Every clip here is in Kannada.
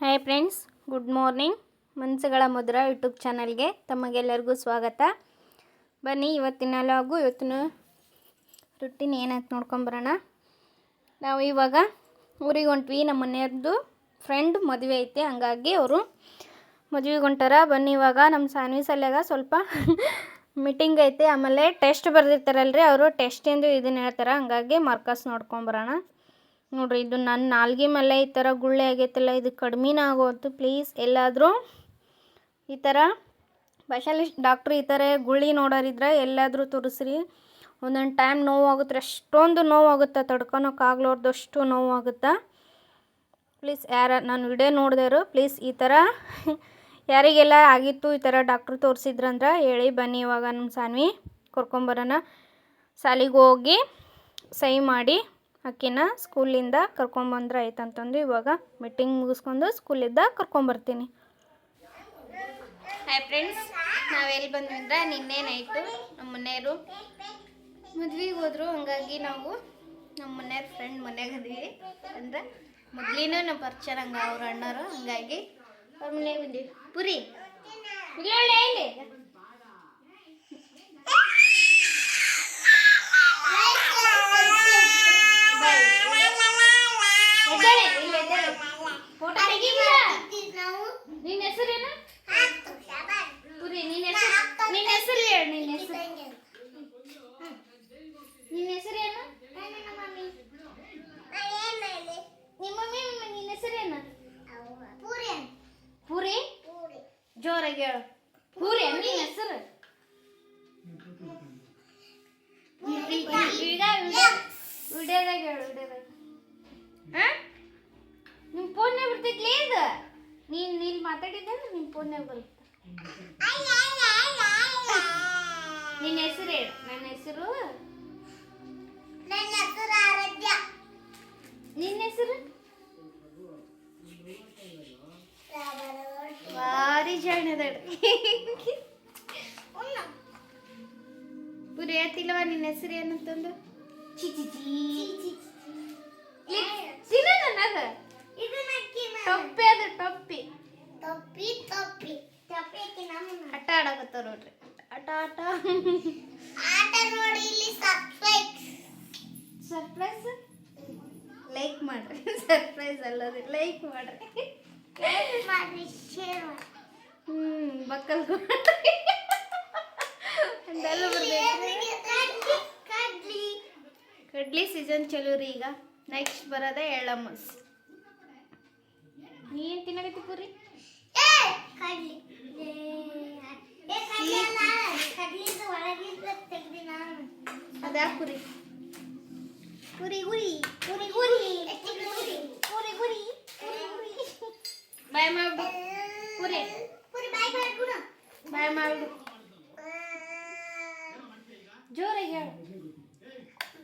ಹಾಯ್ ಫ್ರೆಂಡ್ಸ್ ಗುಡ್ ಮಾರ್ನಿಂಗ್ ಮನ್ಸುಗಳ ಮುದ್ರ ಯೂಟ್ಯೂಬ್ ಚಾನಲ್ಗೆ ತಮಗೆಲ್ಲರಿಗೂ ಸ್ವಾಗತ. ಬನ್ನಿ, ಇವತ್ತಿನ ಲಾಗು, ಇವತ್ತಿನ ರೊಟ್ಟಿನ ಏನಂತ ನೋಡ್ಕೊಂಬರೋಣ ನಾವು ಇವಾಗ ಊರಿಗೆ ಹೊಂಟ್ವಿ, ನಮ್ಮ ಮನೆಯವ್ರದ್ದು ಫ್ರೆಂಡ್ ಮದುವೆ ಐತೆ, ಹಂಗಾಗಿ ಅವರು ಮದುವೆಗೆ ಹೊಂಟಾರ. ಬನ್ನಿ, ಇವಾಗ ನಮ್ಮ ಸಾನ್ವಿ ಸಲ್ಯಾಗ ಸ್ವಲ್ಪ ಮೀಟಿಂಗ್ ಐತೆ. ಆಮೇಲೆ ಟೆಸ್ಟ್ ಬರೆದಿರ್ತಾರಲ್ರಿ, ಅವರು ಟೆಸ್ಟಿಂದು ಇದನ್ನ ಹೇಳ್ತಾರೆ, ಹಂಗಾಗಿ ಮಾರ್ಕಸ್ ನೋಡ್ಕೊಂಬರೋಣ ನೋಡ್ರಿ, ಇದು ನನ್ನ ನಾಲ್ಗೆ ಮೇಲೆ ಈ ಥರ ಗುಳ್ಳೆ ಆಗೈತಲ್ಲ, ಇದು ಕಡಿಮೆನ ಆಗೋತು ಪ್ಲೀಸ್ ಎಲ್ಲಾದರೂ ಈ ಥರ ಸ್ಪೆಷಲಿಸ್ಟ್ ಡಾಕ್ಟ್ರ್ ಈ ಥರ ಗುಳ್ಳಿ ನೋಡೋರಿದ್ರೆ ಎಲ್ಲಾದರೂ ತೋರಿಸ್ರಿ. ಒಂದೊಂದು ಟೈಮ್ ನೋವಾಗುತ್ತೆ, ಅಷ್ಟೊಂದು ನೋವಾಗುತ್ತೆ ತಡ್ಕೊಳಕ್ಕಾಗ್ಲಾರ್ದಷ್ಟು ನೋವಾಗುತ್ತೆ. ಪ್ಲೀಸ್ ಯಾರ, ನಾನು ವಿಡಿಯೋ ನೋಡಿದವರು ಪ್ಲೀಸ್ ಈ ಥರ ಯಾರಿಗೆಲ್ಲ ಆಗಿತ್ತು ಈ ಥರ ಡಾಕ್ಟ್ರು ತೋರಿಸಿದ್ರಂದ್ರೆ ಹೇಳಿ ಬನ್ನಿ ಇವಾಗ ನಮ್ಮ ಸಾನ್ವಿ ಕರ್ಕೊಂಬರೋಣ ಸಾಲಿಗೆ ಹೋಗಿ ಸಹಿ ಮಾಡಿ. ಆಕಿನ ಸ್ಕೂಲಿಂದ ಕರ್ಕೊಂಬಂದ್ರೆ ಆಯ್ತಂತಂದು ಇವಾಗ ಮೀಟಿಂಗ್ ಮುಗಿಸ್ಕೊಂಡು ಸ್ಕೂಲಿಂದ ಕರ್ಕೊಂಬರ್ತೀನಿ ಹಾಯ್ ಫ್ರೆಂಡ್ಸ್ ನಾವೆಲ್ಲಿ ಬಂದ್ವಿ ಅಂದ್ರೆ ನಿನ್ನೇನಾಯಿತು ನಮ್ಮ ಮನೆಯವರು ಮದ್ವೆಗೆ ಹೋದ್ರು. ಹಂಗಾಗಿ ನಾವು ನಮ್ಮ ಮನೆಯವ್ರ ಫ್ರೆಂಡ್ ಮನೆಗೆ ಅದೀವಿ ಅಂದ್ರೆ ಮೊದ್ಲಿನೂ ನಮ್ಮ ಪರಿಚಯ ಹಂಗೆ ಅವ್ರ ಅಣ್ಣರು. ಹಂಗಾಗಿ ಅವ್ರ ಮನೆಗೆ ಬಂದೀವಿ. ಪುರಿ ಒಳ್ಳೆ ಇಲ್ಲಿ ಎದ್ದೇಳಿ, ಇಲ್ಲಿ ಎದ್ದೇಳಿ. ಫೋಟೋ ತೆಗಿಬಿಡ. ನಿನ್ನ ಹೆಸರೇನು? ಪುರಿ ನಿನ್ನ ಹೆಸರು? ನಿನ್ನ ಹೆಸರು ಹೇಳು ನಿನ್ನ ಹೆಸರು. ನಿನ್ನ ಹೆಸರೇನು? ನಿಮ್ಮ ಮಮ್ಮಿ ನಿನ್ನ ಹೆಸರೇನು? ಪೂರಿ? ಜೋರಾಗಿ ಹೇಳು. ಪೂರಿ ನಿನ್ನ ಹೆಸರು? ವಿಡಿಯೋದಾಗ ಹೇಳು ವಿಡಿಯೋದಾಗ. ಹಾ? ನಿಮ್ಮ ಫೋನ್ನೇ ಬರ್ತೈತ್ಲೇ ಇದು? ನೀನು ನೀನು ಮಾತಾಡಿದ್ದೆ ನಿಮ್ಮ ಫೋನ್ನೇ ಬರುತ್ತೆ. ನಿನ್ನ ಹೆಸರು ಹೇಳು. ನನ್ನ ಹೆಸರು? ನಿನ್ನ ಹೆಸರು ಭಾರಿ ಜಾಣದಡ್ರಿ ಪುರಿ ಹೇಳ್ತಿಲ್ವಾ ನಿನ್ನ ಹೆಸರು ಏನಂತಂದು? ಚಿ ಚಿ ಚಿ ತಿನ್ನ ತಪ್ಪಿ ತಪ್ಪಿ. ತಪ್ಪಿ ನಮ್ಮ ಆಟ ಆಡಕತ್ತಾರ ನೋಡ್ರಿ. ಆಟ ಆಟ. ಆಟ ನೋಡಿ ಇಲ್ಲಿ ಸಬ್ಸ್ಕ್ರೈಬ್ ಸರ್ಪ್ರೈಸ್ ಲೈಕ್ ಮಾಡ್ರಿ. ಸರ್ಪ್ರೈಸ್ ಅಲ್ಲದೆ ಲೈಕ್ ಮಾಡ್ರಿ. ಮಾಡಿ ಶೇರ್ ಮಾಡಿ ಹ್ಮ್ ಬಕ್ಕಲ್ ಅಂದೆಲ್ಲ ಬರ್ತೈತಿ ಕಡ್ಲಿ ಕಡ್ಲಿ. ಕಡ್ಲಿ ಸೀಸನ್ ಚಲೋ ರೀ ಈಗ. ನೆಕ್ಸ್ಟ್ ಬರೋದೇ ಎಳ್ಳಮ್ಮಸ್ ನೀನ್ ತಿನ್ನಕತ್ತಿ puri? ಅದಾ ಪುರಿ ಗುರಿ ಗುರಿ ಗುರಿ ಗುರಿ ಗುರಿ ಗುರಿ ಗುರಿ ಗುರಿ ಬಾಯ್ ಮಾಡ್ಬಿಡು ಪುರಿ ಗುರಿ ಬಾಯ್ ಮಾಡ್ಬಿಡು ಬಾಯ್ ಮಾಡ್ಬಿಡು ಜೋರಾಗಿ ಹೇಳು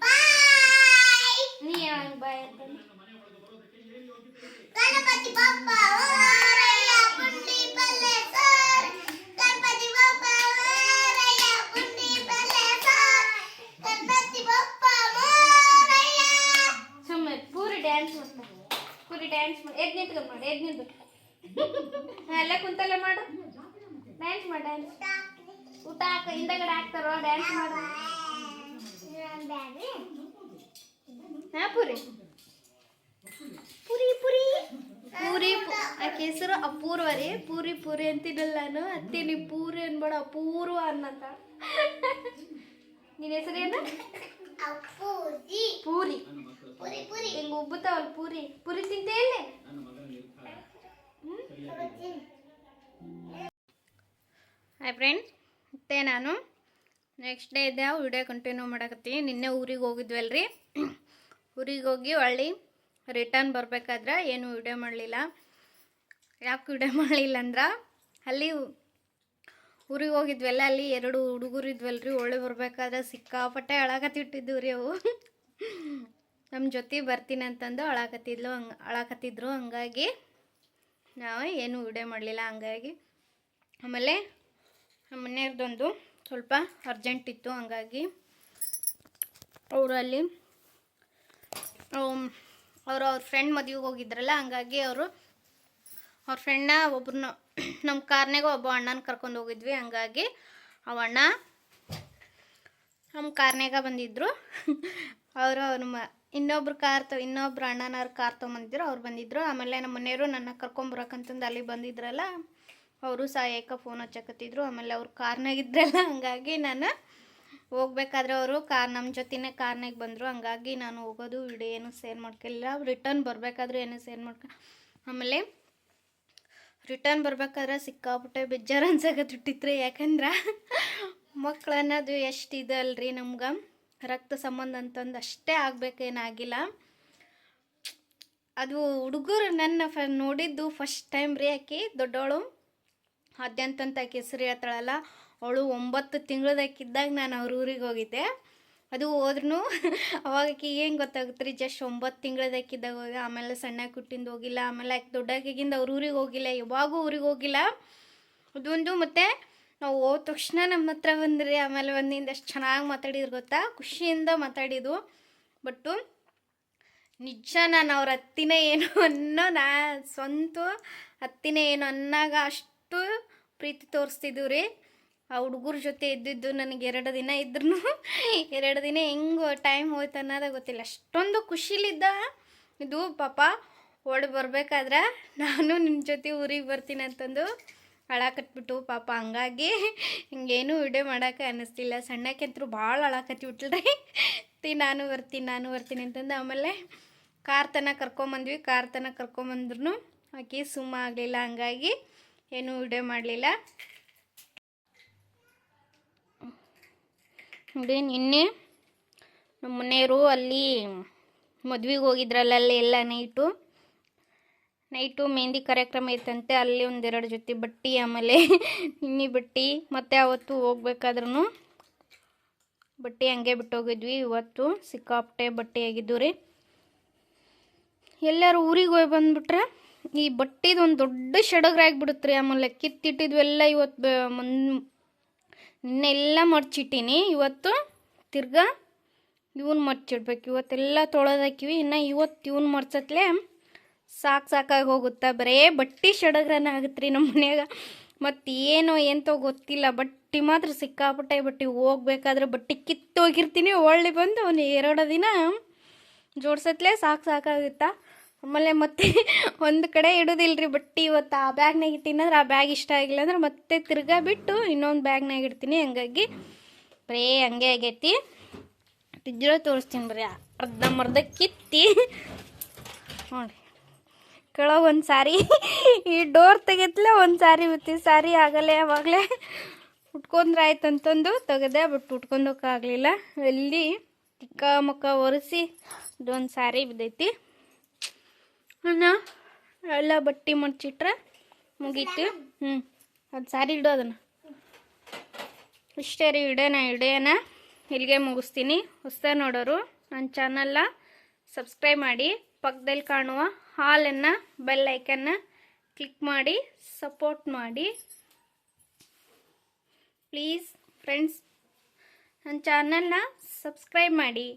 ಬಾಯ್ ನೀ ಹೇಳಂಗ್ ಬಾಯ್ ಅಂತಂದು ಗಣಪತಿ ಬಪ್ಪ dance ಮಾಡಿ ಎದ್ ನಿಂತ್ಕೊಂಡು ಮಾಡಿ ಎದ್ ನಿಂತು ಎಲ್ಲ ಕುಂತಲ್ಲೇ ಮಾಡು. ಡ್ಯಾನ್ಸ್ ಮಾಡಿ ಡ್ಯಾನ್ಸ್ ಊಟ ಹಾಕ ಹಿಂದಗಡೆ ಹಾಕ್ತಾರೋ ಡ್ಯಾನ್ಸ್ ಮಾಡು. ಹಾ ಪುರಿ. ಪುರಿ ಪುರಿ. ಪೂರಿ ಆಕೆ ಹೆಸರು ಅಪೂರ್ವ ರೀ. ಪೂರಿ ಪೂರಿ ಅಂತಿದ್ದಲ್ಲ ನಾನು. ಅತ್ತೀನಿ ಪೂರಿ ಅನ್ಬೇಡ ಅಪೂರ್ವ ಅನ್ನಂತ. ನಿನ್ನ ಹೆಸರೇನು ಅಪ್ಪೂಜಿ ಪೂರಿ ಪುರಿ ಉಬ್ಬುತ್ತಾವಲ್ಲ ಪೂರಿ. ಪೂರಿ ತಿಂತೆ ಇಲ್ಲಿ? ಹಾಯ್ ಫ್ರೆಂಡ್ಸ್ ಮತ್ತೆ ನಾನು. ನೆಕ್ಸ್ಟ್ ಡೇ ಇದ್ದೆ. ವಿಡಿಯೋ ಕಂಟಿನ್ಯೂ ಮಾಡಕತ್ತೀನಿ. ನಿನ್ನೆ ಊರಿಗೆ ಹೋಗಿದ್ವಲ್ರಿ. ಊರಿಗೆ ಹೋಗಿ ಹೊಳ್ಳಿ ರಿಟರ್ನ್ ಬರಬೇಕಾದ್ರೆ ಏನು ವಿಡಿಯೋ ಮಾಡಲಿಲ್ಲ. ಯಾಕೆ ವಿಡಿಯೋ ಮಾಡಲಿಲ್ಲ ಅಂದ್ರೆ ಅಲ್ಲಿ ಊರಿಗೆ ಹೋಗಿದ್ವಲ್ಲ ಅಲ್ಲಿ ಎರಡು ಹುಡುಗರು ಇದ್ವಲ್ರಿ. ಒಳ್ಳೆ ಬರಬೇಕಾದ್ರೆ ಸಿಕ್ಕಾಪಟ್ಟೆ ಅಳಕತ್ತಿಟ್ಟಿದ್ವು ರೀ ಅವು. ನಮ್ಮ ಜೊತೆ ಬರ್ತೀನಿ ಅಂತಂದು ಅಳಾಕತ್ತಿದ್ಲು ಹಂಗೆ, ಅಳಾಕತ್ತಿದ್ರು. ಹಂಗಾಗಿ ನಾವು ಏನು ವಿಡಿಯೋ ಮಾಡಲಿಲ್ಲ. ಹಂಗಾಗಿ ಆಮೇಲೆ ನಮ್ಮ ಮನೆಯವ್ರದ್ದೊಂದು ಸ್ವಲ್ಪ ಅರ್ಜೆಂಟ್ ಇತ್ತು. ಹಂಗಾಗಿ ಅವರಲ್ಲಿ ಅವರು ಅವ್ರ ಫ್ರೆಂಡ್ ಮದುವೆಗೆ ಹೋಗಿದ್ರಲ್ಲ, ಹಂಗಾಗಿ ಅವರು ಅವ್ರ ಫ್ರೆಂಡ್ನ ಒಬ್ರನ್ನ ನಮ್ಮ ಕಾರ್ನಾಗ ಒಬ್ಬ ಅಣ್ಣನ ಕರ್ಕೊಂಡು ಹೋಗಿದ್ವಿ. ಹಂಗಾಗಿ ಅವ ಅಣ್ಣ ನಮ್ಮ ಕಾರ್ನಾಗ ಬಂದಿದ್ದರು ಅವರು ಅವ್ರ ಮ ಇನ್ನೊಬ್ರು ಕಾರ್ ತೊ, ಇನ್ನೊಬ್ರು ಅಣ್ಣನವ್ರ ಕಾರ್ ತೊಗೊಂಬಂದಿದ್ರು, ಅವ್ರು ಬಂದಿದ್ರು. ಆಮೇಲೆ ನಮ್ಮ ಮನೆಯವರು ನನ್ನ ಕರ್ಕೊಂಬರಕ್ಕಂತಂದು ಅಲ್ಲಿ ಬಂದಿದ್ರಲ್ಲ, ಅವರು ಸಹ ಏಕ ಫೋನ್ ಹಚ್ಚಕತ್ತಿದ್ರು. ಆಮೇಲೆ ಅವ್ರು ಕಾರ್ನಾಗಿದ್ರಲ್ಲ ಹಂಗಾಗಿ ನಾನು ಹೋಗ್ಬೇಕಾದ್ರೆ ಅವರು ಕಾರ್ ನಮ್ಮ ಜೊತೆನೇ ಕಾರ್ನಾಗ ಬಂದರು. ಹಂಗಾಗಿ ನಾನು ಹೋಗೋದು ವಿಡಿಯೋ ಏನು ಸೇರ್ ಮಾಡ್ಕೊಳ್ಳಿಲ್ಲ ರಿಟರ್ನ್ ಬರಬೇಕಾದ್ರೂ ಏನೂ ಸೇರ್ ಮಾಡ್ಕೊ, ಆಮೇಲೆ ರಿಟರ್ನ್ ಬರ್ಬೇಕಾದ್ರೆ ಸಿಕ್ಕಾಪಟ್ಟೆ ಬೇಜಾರು ಅನ್ಸಕತ್ತಿಟ್ಟಿತ್ರಿ. ಯಾಕಂದ್ರೆ ಮಕ್ಳು ಅನ್ನೋದು ಎಷ್ಟು ಇದಲ್ರಿ ನಮ್ಗೆ? ರಕ್ತ ಸಂಬಂಧ ಅಂತಂದು ಅಷ್ಟೇ ಆಗಬೇಕೇನಾಗಿಲ್ಲ. ಅದು ಹುಡುಗರು ನನ್ನ ಫ ನೋಡಿದ್ದು ಫಸ್ಟ್ ಟೈಮ್ ರೀ ಆಕಿ, ದೊಡ್ಡವಳು. ಆದ್ಯಂತಂತ ಆಕೆ ಹೆಸರು ಹೇಳ್ತಾಳಲ್ಲ, ಅವಳು ಒಂಬತ್ತು ತಿಂಗಳದಾಕಿದ್ದಾಗ ನಾನು ಅವ್ರ ಊರಿಗೆ ಹೋಗಿದ್ದೆ. ಅದು ಹೋದ್ರೂ ಅವಾಗ ಆಕೆ ಏನು ಗೊತ್ತಾಗುತ್ತೆ ರೀ ಜಸ್ಟ್ ಒಂಬತ್ತು ತಿಂಗಳದಾಕಿದ್ದಾಗ ಹೋಗಿ, ಆಮೇಲೆ ಸಣ್ಣ ಕುಟ್ಟಿಂದ ಹೋಗಿಲ್ಲ, ಆಮೇಲೆ ಆಕೆ ದೊಡ್ಡಾಕಿಗಿಂದ ಅವ್ರ ಊರಿಗೆ ಹೋಗಿಲ್ಲ, ಯಾವಾಗೂ ಊರಿಗೆ ಹೋಗಿಲ್ಲ. ಅದೊಂದು ಮತ್ತು ನಾವು ಹೋದ ತಕ್ಷಣ ನಮ್ಮ ಹತ್ರ ಬಂದ್ರಿ ಆಮೇಲೆ ಒಂದಿಂದ ಎಷ್ಟು ಚೆನ್ನಾಗಿ ಮಾತಾಡಿದ್ರು ಗೊತ್ತಾ? ಖುಷಿಯಿಂದ ಮಾತಾಡಿದ್ದು. ಬಟ್ಟು ನಿಜ ನಾನು ಅವ್ರ ಹತ್ತಿನ ಏನು ಅನ್ನೋ ನಾ ಸ್ವಂತ ಅತ್ತಿನೇ ಏನು ಅನ್ನಾಗ ಅಷ್ಟು ಪ್ರೀತಿ ತೋರಿಸ್ತಿದ್ವು ರೀ. ಆ ಹುಡುಗರ ಜೊತೆ ಇದ್ದಿದ್ದು ನನಗೆ ಎರಡು ದಿನ ಇದ್ರೂ ಎರಡು ದಿನ ಹೆಂಗೆ ಟೈಮ್ ಹೋಯ್ತು ಅನ್ನೋದೇ ಗೊತ್ತಿಲ್ಲ. ಅಷ್ಟೊಂದು ಖುಷಿಲಿದ್ದ ಇದು ಪಾಪ ಓಡಿ ಬರ್ಬೇಕಾದ್ರೆ ನಾನು ನಿಮ್ಮ ಜೊತೆ ಊರಿಗೆ ಬರ್ತೀನಿ ಅಂತಂದು ಅಳಾಕತ್ಬಿಟ್ಟು ಪಾಪ ಹಂಗಾಗಿ ಹಿಂಗೇನು ವಿಡಿಯೋ ಮಾಡೋಕೆ ಅನ್ನಿಸ್ತಿಲ್ಲ. ಸಣ್ಣಕ್ಕೆಂತರೂ ಭಾಳ ಅಳಾಕತ್ತಿ ಬಿಟ್ಲ್ರಿ ತಿ ನಾನು ಬರ್ತೀನಿ ನಾನು ಬರ್ತೀನಿ ಅಂತಂದು ಆಮೇಲೆ ಕಾರ್ ತನಕ ಕರ್ಕೊಂಬಂದ್ವಿ ಕಾರ್ ತನಕ ಕರ್ಕೊಂಬಂದ್ರು ಆಕೆ ಸುಮ್ಮ ಆಗಲಿಲ್ಲ. ಹಂಗಾಗಿ ಏನೂ ವಿಡಿಯೋ ಮಾಡಲಿಲ್ಲ. ನೋಡಿ, ನಿನ್ನೆ ನಮ್ಮ ಮನೆಯವರು ಅಲ್ಲಿ ಮದ್ವೆಗೆ ಹೋಗಿದ್ರಲ್ಲ, ಅಲ್ಲಿ ಎಲ್ಲ ನೈಟು ನೈಟು ಮೆಹಂದಿ ಕಾರ್ಯಕ್ರಮ ಇತ್ತಂತೆ ಅಲ್ಲಿ ಒಂದೆರಡು ಜೊತೆ ಬಟ್ಟೆ, ಆಮೇಲೆ ನಿನ್ನೆ ಬಟ್ಟಿ, ಮತ್ತು ಅವತ್ತು ಹೋಗ್ಬೇಕಾದ್ರೂ ಬಟ್ಟೆ ಹಂಗೆ ಬಿಟ್ಟು ಹೋಗಿದ್ವಿ ಇವತ್ತು ಸಿಕ್ಕಾಪಟ್ಟೆ ಬಟ್ಟೆ ಆಗಿದ್ದು ರೀ. ಎಲ್ಲರೂ ಊರಿಗೆ ಹೋಗಿ ಬಂದುಬಿಟ್ರೆ ಈ ಬಟ್ಟೆದು ಒಂದು ದೊಡ್ಡ ಸಡಗರ ಆಗಿಬಿಡುತ್ತೆ ರೀ. ಆಮೇಲೆ ಕಿತ್ತಿಟ್ಟಿದ್ವೆಲ್ಲ ಇವತ್ತು ಬ- ನಿನ್ನೆ ಮಡ್ಚಿಟ್ಟೀನಿ ಇವತ್ತು ತಿರ್ಗಾ ಇವನ್ ಮಡ್ಚಿಡ್ಬೇಕು ಇವತ್ತೆಲ್ಲ ತೊಳೆದಾಕಿವಿ ಇನ್ನು ಇವತ್ತು ಇವನ್ ಮಡ್ಸತ್ಲೆ ಸಾಕು ಸಾಕಾಗಿ ಹೋಗುತ್ತಾ? ಬರೇ ಬಟ್ಟೆ ಷಡಗ್ರನ ಆಗುತ್ತೆ ರೀ ನಮ್ಮ ಮನ್ಯಾಗ. ಮತ್ತು ಏನೋ ಎಂತೋ ಗೊತ್ತಿಲ್ಲ. ಬಟ್ಟೆ ಮಾತ್ರ ಸಿಕ್ಕಾಪಟ್ಟೆ ಬಟ್ಟೆ ಹೋಗ್ಬೇಕಾದ್ರೆ ಬಟ್ಟೆ ಕಿತ್ತೋಗಿರ್ತೀನಿ. ಒಳ್ಳೆ ಬಂದು ಅವನು ಎರಡು ದಿನ ಜೋಡ್ಸತ್ಲೆ ಸಾಕು ಸಾಕಾಗುತ್ತಾ? ಆಮೇಲೆ ಮತ್ತೆ ಒಂದು ಕಡೆ ಇಡೋದಿಲ್ರಿ ಬಟ್ಟೆ. ಇವತ್ತು ಆ ಬ್ಯಾಗ್ನಾಗ ಇಟ್ಟಿನಂದ್ರೆ ಆ ಬ್ಯಾಗ್ ಇಷ್ಟ ಆಗಿಲ್ಲ ಅಂದ್ರೆ ಮತ್ತೆ ತಿರ್ಗಾ ಬಿಟ್ಟು ಇನ್ನೊಂದು ಬ್ಯಾಗ್ನಾಗ ಇಡ್ತೀನಿ. ಹಂಗಾಗಿ ಬರೀ ಹಂಗೆ ಆಗೈತಿ. ತಿಜ್ಜೋ ತೋರಿಸ್ತೀನಿ ಬರೀ. ಅರ್ಧಂಬರ್ಧ ಕಿತ್ತಿ. ನೋಡಿ ಕೆಳಗೆ ಒಂದು ಸಾರಿ ಈ ಡೋರ್ ತೆಗೆತ್ಲೆ ಒಂದು ಸಾರಿ ಬಿತ್ತಿ ಸಾರಿ ಆಗಲ್ಲ ಯಾವಾಗಲೇ ಉಟ್ಕೊಂಡ್ರೆ ಆಯ್ತು ಅಂತಂದು ತೆಗೆದೆ ಬಟ್ ಉಟ್ಕೊಂಡೋಕ್ಕಾಗಲಿಲ್ಲ. ಎಲ್ಲಿ ಚಿಕ್ಕ ಮುಕ್ಕ ಒರೆಸಿ ಇದೊಂದು ಸಾರಿ ಬಿದ್ದೈತಿ. ಅನ್ನ ಎಲ್ಲ ಬಟ್ಟೆ ಮಡ್ಚಿಟ್ರೆ ಮುಗೀತು. ಹ್ಞೂ ಅದು ಸಾರಿ ಇಡೋ ಅದನ್ನು. ಇಷ್ಟೇ ರೀ ಇಡೋಣ ಇಡೋಣ ಇಲ್ಲಿಗೆ ಮುಗಿಸ್ತೀನಿ. ಹೊಸ ನೋಡೋರು ನನ್ನ ಚಾನಲ್ನ ಸಬ್ಸ್ಕ್ರೈಬ್ ಮಾಡಿ. ಪಕ್ಕದಲ್ಲಿ ಕಾಣುವ ಹಾಲನ್ನು ಬೆಲ್ ಐಕನ್ನ ಕ್ಲಿಕ್ ಮಾಡಿ ಸಪೋರ್ಟ್ ಮಾಡಿ. ಪ್ಲೀಸ್ ಫ್ರೆಂಡ್ಸ್ ನನ್ನ ಚಾನಲ್ನ ಸಬ್ಸ್ಕ್ರೈಬ್ ಮಾಡಿ.